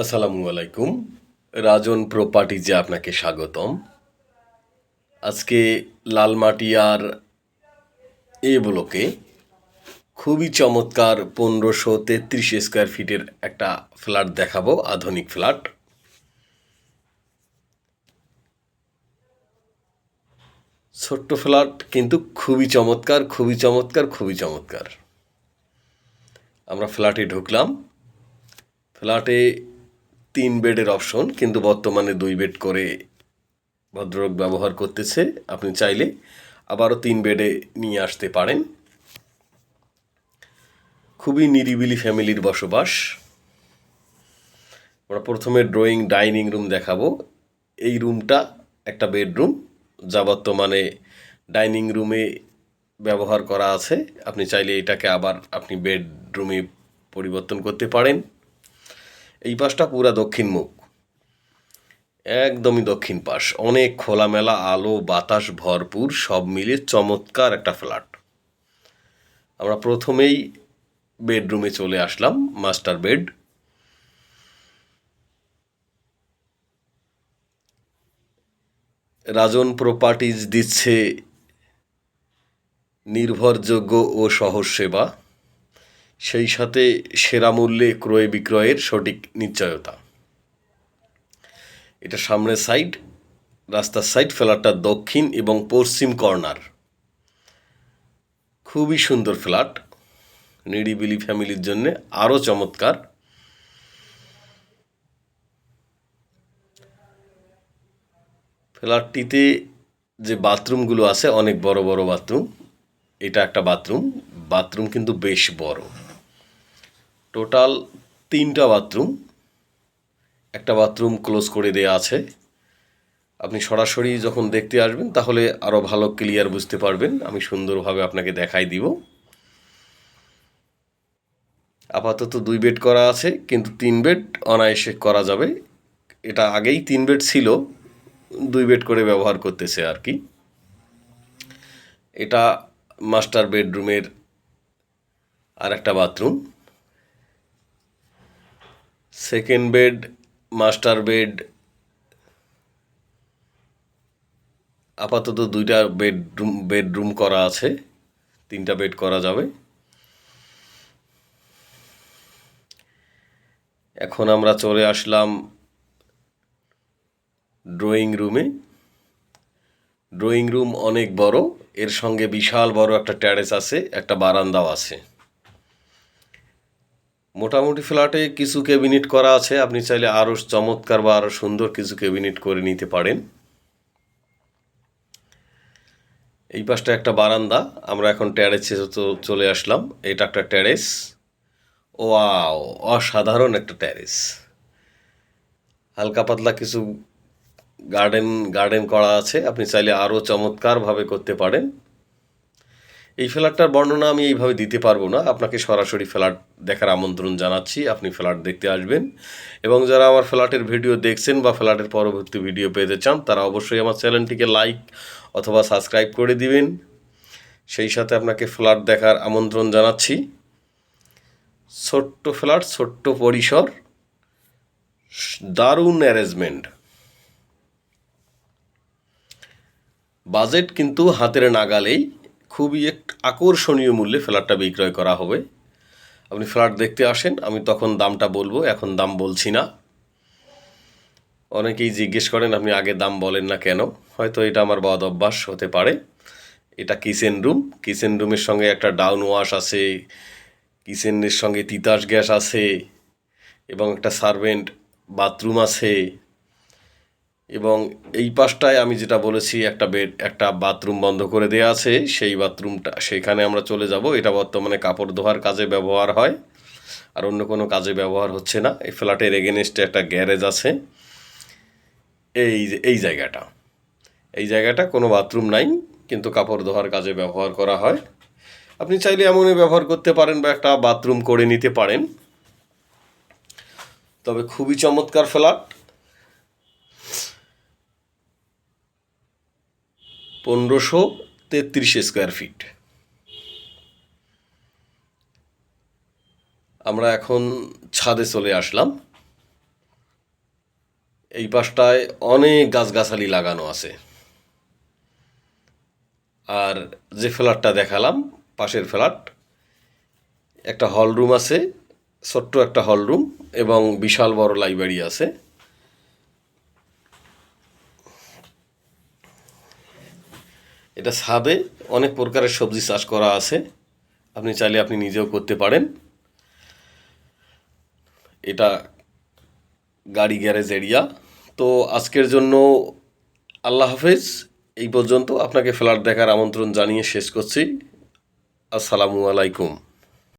আসসালামু আলাইকুম। রাজন প্রপার্টিজে আপনাকে স্বাগতম। আজকে লালমাটিয়ার এ ব্লকে খুবই চমৎকার পনেরোশো তেত্রিশ স্কোয়ার ফিটের একটা ফ্ল্যাট দেখাবো, আধুনিক ফ্ল্যাট। ছোট্ট ফ্ল্যাট কিন্তু খুবই চমৎকার খুবই চমৎকার খুবই চমৎকার। আমরা ফ্ল্যাটে ঢুকলাম। ফ্ল্যাটে তিন বেডের অপশন, কিন্তু বর্তমানে দুই বেড করে ভদ্রলোক ব্যবহার করতেছে। আপনি চাইলে আবারও তিন বেডে নিয়ে আসতে পারেন। খুবই নিরিবিলি ফ্যামিলির বসবাস। আমরা প্রথমে ড্রয়িং, ডাইনিং রুম দেখাবো। এই রুমটা একটা বেডরুম, যা বর্তমানে ডাইনিং রুমে ব্যবহার করা আছে। আপনি চাইলে এটাকে আবার আপনি বেডরুমে পরিবর্তন করতে পারেন। এই পাশটা পুরা দক্ষিণ মুখ। একদমই দক্ষিণ পাশ। অনেক খোলামেলা, আলো, বাতাস ভরপুর, সব মিলিয়ে চমৎকার একটা ফ্ল্যাট। আমরা প্রথমেই বেডরুমে চলে আসলাম, মাস্টার বেড। রাজন প্রপার্টিজ দিচ্ছে নির্ভরযোগ্য ও সহজ সেবা। সেই সাথে সেরা মূল্যে ক্রয় বিক্রয়ের সঠিক নিশ্চয়তা। এটা সামনের সাইড, রাস্তার সাইড, ফ্ল্যাটটা দক্ষিণ এবং পশ্চিম কর্নার। খুবই সুন্দর ফ্ল্যাট, নিরিবিলি ফ্যামিলির জন্য আরও চমৎকার। ফ্ল্যাটটিতে যে বাথরুমগুলো আছে, অনেক বড় বড় বাথরুম, এটা একটা বাথরুম। বাথরুম কিন্তু বেশ বড়। টোটাল তিনটা বাথরুম একটা বাথরুম ক্লোজ করে দেয়া আছে। আপনি সরাসরি যখন দেখতে আসবেন, তাহলে আরও ভালো ক্লিয়ার বুঝতে পারবেন। আমি সুন্দরভাবে আপনাকে দেখাই দিব। আপাতত দুই বেড করা আছে, কিন্তু তিন বেড অনায়াসে করা যাবে। এটা আগেই তিন বেড ছিল, দুই বেড করে ব্যবহার করতেছে আর কি। এটা মাস্টার বেডরুমের আর একটা bathroom second bed, master bed, আপাতত দুইটা বেডরুম বেডরুম করা আছে, তিনটা বেড করা যাবে। এখন আমরা চলে আসলাম ড্রয়িং রুমে। ড্রয়িং রুম অনেক বড়, এর সঙ্গে বিশাল বড় একটা ট্যারেস আছে, একটা বারান্দাও আছে। মোটামুটি ফ্ল্যাটে কিছু ক্যাবিনেট করা আছে। আপনি চাইলে আরও চমৎকার বা আরও সুন্দর কিছু ক্যাবিনেট করে নিতে পারেন। এই পাশটা একটা বারান্দা। আমরা এখন ট্যারেসে চলে আসলাম। এটা একটা ট্যারেস ওয়াও, অসাধারণ একটা ট্যারেস হালকা পাতলা কিছু গার্ডেন গার্ডেন করা আছে। আপনি চাইলে আরও চমৎকারভাবে করতে পারেন। এই ফ্ল্যাটটার বর্ণনা আমি এইভাবে দিতে পারব না। আপনাকে সরাসরি ফ্ল্যাট দেখার আমন্ত্রণ জানাচ্ছি। আপনি ফ্ল্যাট দেখতে আসবেন। এবং যারা আমার ফ্ল্যাটের ভিডিও দেখছেন বা ফ্ল্যাটের পরবর্তী ভিডিও পেতে চান, তারা অবশ্যই আমার চ্যানেলটিকে লাইক অথবা সাবস্ক্রাইব করে দিবেন। সেই সাথে আপনাকে ফ্ল্যাট দেখার আমন্ত্রণ জানাচ্ছি। ছোট্ট ফ্ল্যাট, ছোট্ট পরিসর, দারুণ অ্যারেঞ্জমেন্ট। বাজেট কিন্তু হাতের নাগালেই খুবই এক আকর্ষণীয় মূল্যে ফ্ল্যাটটা বিক্রয় করা হবে। আপনি ফ্ল্যাট দেখতে আসেন, আমি তখন দামটা বলব, এখন দাম বলছি না। অনেকেই জিজ্ঞেস করেন, আপনি আগে দাম বলেন না কেন? হয়তো এটা আমার বদ অভ্যাস হতে পারে। এটা কিচেন রুম, কিচেন রুমের সঙ্গে একটা ডাউন ওয়াশ আছে, কিচেনের সঙ্গে তিতাস গ্যাস আছে, এবং একটা সার্ভেন্ট বাথরুম আছে। এবং এই পাশটায় আমি যেটা বলেছি, একটা বেড, একটা বাথরুম বন্ধ করে দেওয়া আছে। সেই বাথরুমটা সেখানে আমরা চলে যাব। এটা বর্তমানে কাপড় ধোয়ার কাজে ব্যবহার হয়। আর অন্য কোনো কাজে ব্যবহার হচ্ছে না। এই ফ্ল্যাটের এগেনস্টে একটা গ্যারেজ আছে। এই এই জায়গাটা। এই জায়গাটা কোনো বাথরুম নাই, কিন্তু কাপড় ধোয়ার কাজে ব্যবহার করা হয়। আপনি চাইলে এমনই ব্যবহার করতে পারেন বা একটা বাথরুম করে নিতে পারেন। তবে খুবই চমৎকার ফ্ল্যাট। পনেরোশো তেত্রিশ স্কোয়ার ফিট আমরা এখন ছাদে চলে আসলাম। এই পাশটায় অনেক গাছগাছালি লাগানো আছে। আর যে ফ্ল্যাটটা দেখালাম, পাশের ফ্ল্যাট, একটা হল রুম আছে, ছোট্ট একটা হল রুম এবং বিশাল বড় লাইব্রেরি আছে। এটা ছাদে অনেক প্রকারের সবজি চাষ করা আছে। আপনি চাইলে আপনি নিজেও করতে পারেন। এটা গাড়ি গ্যারেজ এরিয়া। তো আজকের জন্য আল্লাহ হাফেজ। এই পর্যন্ত আপনাকে ফ্ল্যাট দেখার আমন্ত্রণ জানিয়ে শেষ করছি। আসসালামু আলাইকুম।